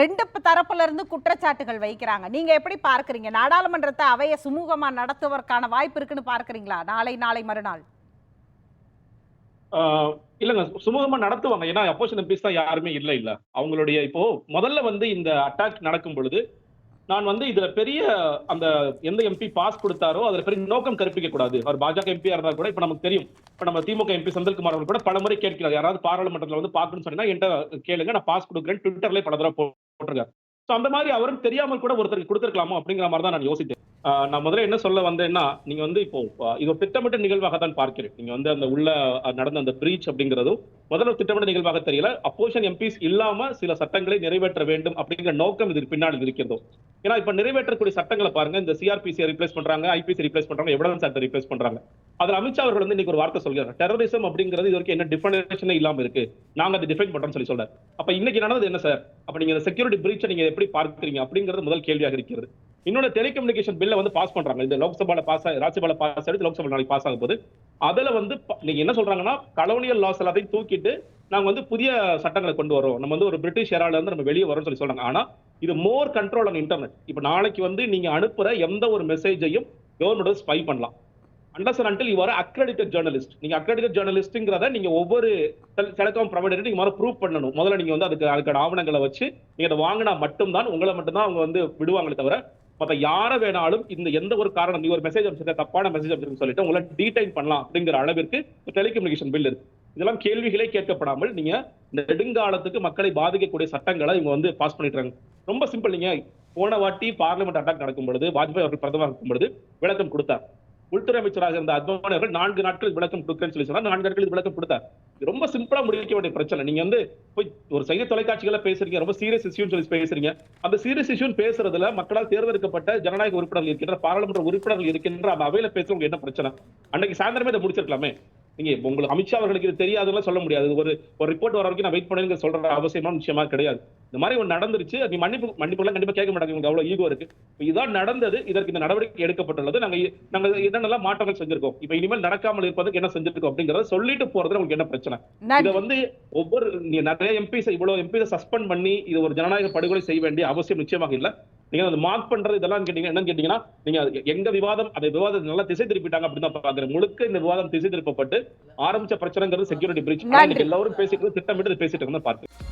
ரெண்டு தரப்புல இருந்து குற்றச்சாட்டுகள் வைக்கிறாங்க. நீங்க எப்படி பார்க்கறீங்க? நாடாளுமன்றத்தை அவைய சுமூகமா நடத்துவதற்கான வாய்ப்பு இருக்குன்னு பார்க்கறீங்களா? நாளை நாளை மறுநாள். இல்லங்க. சுமூகமா நடத்துவாங்க. ஏன்னா அப்போசிஷன் எம்பிஸ் தான் யாருமே இல்ல இல்ல. அவங்களுடைய இப்போ முதல்ல வந்து இந்த அட்டாக் நடக்கும் பொழுது நான் வந்து இதுல பெரிய அந்த எந்த எம்பி பாஸ் கொடுத்தாரோ அதுல பெரிய நோக்கம் கற்பிக்க கூடாது. அவர் பாஜக எம்பியா இருந்தா கூட இப்ப நமக்கு தெரியும். இப்ப நம்ம திமுக எம்பி செந்தில்குமார் அவர்கள் கூட பல முறை கேட்கிறார். யாராவது பாராளுமன்றத்துல வந்து பாக்கணும்னு சொன்னா என்கிட்ட கேளுங்க. நான் பாஸ் கொடுக்குறேன் ட்விட்டர்ல பல தடவை போட்டிருக்காரு. சோ அந்த மாதிரி அவரும் தெரியாமல் கூட ஒருத்தருக்கு கொடுத்திருக்கலாமோ அப்படிங்கிற மாதிரி தான் நான் யோசித்தேன். நான் முதல்ல என்ன சொல்ல வந்தேன்னா நீங்க வந்து இப்போ இது ஒரு திட்டமிட்ட நிகழ்வாக தான் பார்க்கிறேன். நீங்க வந்து அந்த உள்ள நடந்த அந்த பிரீச் அப்படிங்கிறதும் முதல்ல திட்டமிட்ட நிகழ்வாக தெரியல. அப்போஷன் எம்பிஸ் இல்லாம சில சட்டங்களை நிறைவேற்ற வேண்டும் அப்படிங்கிற நோக்கம் இது பின்னால் இருக்கிறதோ. ஏன்னா இப்ப நிறைவேற்றக்கூடிய சட்டங்களை பாருங்க. இந்த சிஆர்பிசி ரிப்ளேஸ் பண்றாங்க ஐபிசி ரிப்ளேஸ் பண்றாங்க எவிடன்ஸ் ஆக்ட் ரிப்ளேஸ் பண்றாங்க. அதுல அமித்ஷா அவர்கள் வந்து இன்னைக்கு ஒரு வார்த்தை சொல்கிறார். டெரரிசம் அப்படிங்கிறது இது வரைக்கும் என்ன டிஃபினேஷனே இல்லாம இருக்கு. நாங்க அதை டிஃபைன் பண்றோம்னு சொல்லி சொல்றாரு. அப்ப இன்னைக்கு நடந்தது என்ன சார் அப்ப நீங்க இந்த செக்யூரிட்டி பிரீச்சை நீங்க எப்படி பார்க்கறீங்க அப்படிங்கிறது முதல் கேள்வியாக இருக்கிறது. இன்னொரு டெலிகம்யூனிகேஷன் பில்ல வந்து பாஸ் பண்றாங்க. இந்த லோக்சபால பாஸ் ராஜ்யசபால பாஸ் ஆயிடுச்சு லோக்சபால நாளைக்கு பாஸ் ஆகும் போது அதுல வந்து ப- நீங்க என்ன சொல்றாங்கன்னா கலோனியல் லாஸ் எல்லாத்தையும் தூக்கிட்டு நாங்க வந்து புதிய சட்டங்களை கொண்டு வரோம் நம்ம வந்து ஒரு பிரிட்டிஷ் ஏரால இருந்து நம்ம வெளியே வரோம்னு சொல்லி சொல்றாங்க. ஆனா இது மோர் கண்ட்ரோல் ஆன் இன்டர்நெட் இப்ப நாளைக்கு வந்து நீங்க அனுப்புற எந்த ஒரு மெசேஜையும் கவர்மெண்ட் ஸ்பை பண்ணலாம். Unless until you are accredited journalist நீங்க அக்ரெடிட்டட் ஜேர்னலிஸ்ட்ங்கிறத நீங்க ஒவ்வொரு டெலிகாம் ப்ரொவைடர் நீங்க முதல்ல ப்ரூவ் பண்ணணும். முதல்ல நீங்க வந்து அதுக்கு அதுக்கான ஆவணங்களை வச்சு நீங்க அதை வாங்கினா மட்டும்தான் உங்களை மட்டும்தான் அவங்க வந்து விடுவாங்களே தவிர மத்த யாரை வேணாலும் இந்த எந்த ஒரு காரணம் நீ ஒரு மெசேஜ் அமைச்சிருக்க தப்பான மெசேஜ் அமைச்சிருக்க சொல்லிட்டு உங்களை டீடைன் பண்ணலாம் அப்படிங்கிற அளவிற்கு டெலிகம்யூனிகேஷன் பில் இருக்கு. இதெல்லாம் கேள்விகளே கேட்கப்படாமல் நீங்க இந்த நெடுங்காலத்துக்கு மக்களை பாதிக்கக்கூடிய சட்டங்களை இவங்க வந்து பாஸ் பண்ணிட்டு இருக்காங்க ரொம்ப சிம்பிள் நீங்க போன வாட்டி பார்லிமெண்ட் அட்டாக் நடக்கும் பொழுது வாஜ்பாய் அவர்கள் பிரதமர் இருக்கும் பொழுது விளக்கம் கொடுத்தார். உள்துறை அமைச்சராக இருந்த அத்வானி அவர்கள் நான்கு நாட்கள் விளக்கம் கொடுக்கன்னு சொல்லி சொன்னா நான்கு நாட்கள் விளக்கம் கொடுத்தார். ரொம்ப சிம்பிளா முடிக்க வேண்டிய பிரச்சனை. நீங்க வந்து போய் ஒரு செய்தி தொலைக்காட்சிகள பேசுறீங்க ரொம்ப சீரியஸ் இஷ்யூன்னு சொல்லி பேசுறீங்க. அந்த சீரியஸ் இஷ்யூன்னு பேசுறதுல மக்களால் தேர்ந்தெடுக்கப்பட்ட ஜனநாயக உறுப்பினர்கள் இருக்கின்ற பாராளுமன்ற உறுப்பினர்கள் இருக்கின்ற அந்த அவையில பேசுறவங்க என்ன பிரச்சனை? அன்னைக்கு சாயந்தரமே இதை முடிச்சிருக்கலாமே. நீங்க உங்களுக்கு அமித்ஷா அவர்களுக்கு இது தெரியாதுன்னு சொல்ல முடியாது. ஒரு ஒரு ரிப்போர்ட் வர வரைக்கும் நான் வெயிட் பண்ணுங்க சொல்ற அவசியமான விஷயமா கிடையாது. இந்த மாதிரி ஒன்று நடந்துருச்சு. அது மன்னிப்பு மன்னிப்பு எல்லாம் கண்டிப்பா கேட்க மாட்டாங்க. உங்களுக்கு அவ்வளவு ஈகோ இருக்கு. இப்ப இதான் நடந்தது. இதற்கு இந்த நடவடிக்கை எடுக்கப்பட்டுள்ளது. நாங்க நாங்க என்னென்னலாம் மாற்றங்கள் செஞ்சிருக்கோம். இப்ப இனிமேல் நடக்காமல் இருப்பதுக்கு என்ன செஞ்சிருக்கோம் அப்படிங்கறத சொல்லிட்டு போறது உங்களுக்கு என்ன பிரச்சனை? இத வந்து ஒவ்வொரு நீங்க நிறைய எம்பிஸ் இவ்வளவு எம்பிஸ் சஸ்பெண்ட் பண்ணி இது ஒரு ஜனநாயக படுகொலை செய்ய வேண்டிய அவசியம் நிச்சயமாக இல்ல. நீங்க அந்த மார்க் பண்றது இதெல்லாம் கேட்டீங்க என்னன்னு கேட்டீங்கன்னா நீங்க எங்க விவாதம் அந்த விவாதம் நல்லா திசை திருப்பிட்டாங்க அப்படின்னு தான் பாக்குறேன் முழுக்க இந்த விவாதம் திசை திருப்பப்பட்டு ஆரம்பிச்ச பிரச்சனைங்கிறது செக்யூரிட்டி பிரீச். எல்லாரும் பேசிட்டு திட்டமிட்டு பேசிட்டு இருந்தா பார்த்து